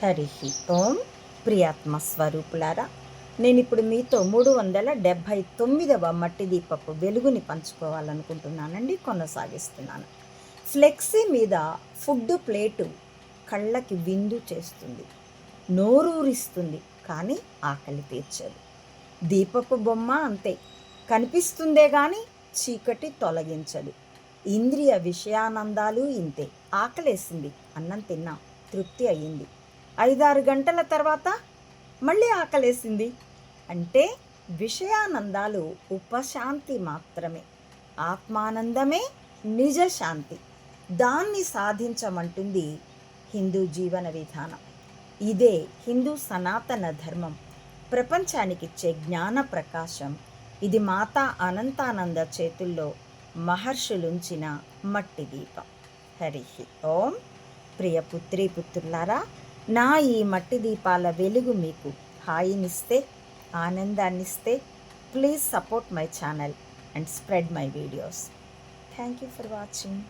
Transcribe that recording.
హరి ఓం ప్రియాత్మ స్వరూపులారా నేను ఇప్పుడు మీతో మూడు వందల డెబ్భై తొమ్మిదవ మట్టి దీపపు వెలుగుని పంచుకోవాలనుకుంటున్నానండి కొనసాగిస్తున్నాను. ఫ్లెక్సీ మీద ఫుడ్ ప్లేటు కళ్ళకి విందు చేస్తుంది నోరూరిస్తుంది కానీ ఆకలి తీర్చదు. దీపపు బొమ్మ అంతే కనిపిస్తుందే కానీ చీకటి తొలగించదు. ఇంద్రియ విషయానందాలు ఇంతే ఆకలేసింది అన్నం తిన్నాం తృప్తి అయ్యింది. ఐదారు గంటల తర్వాత మళ్ళీ ఆకలేసింది. అంటే విషయానందాలు ఉపశాంతి మాత్రమే. ఆత్మానందమే నిజ శాంతి. దాన్ని సాధించమంటుంది హిందూ జీవన విధానం. ఇదే హిందూ సనాతన ధర్మం. ప్రపంచానికిచ్చే జ్ఞాన ప్రకాశం. ఇది మాతా అనంతానంద చేతుల్లో మహర్షులుంచిన మట్టి దీపం. హరి ఓం. ప్రియ పుత్రి పుత్రులారా నా ఈ మట్టి దీపాల వెలుగు మీకు హాయినిస్తే ఆనందాన్నిస్తే. Please support my channel and spread my videos thank you for watching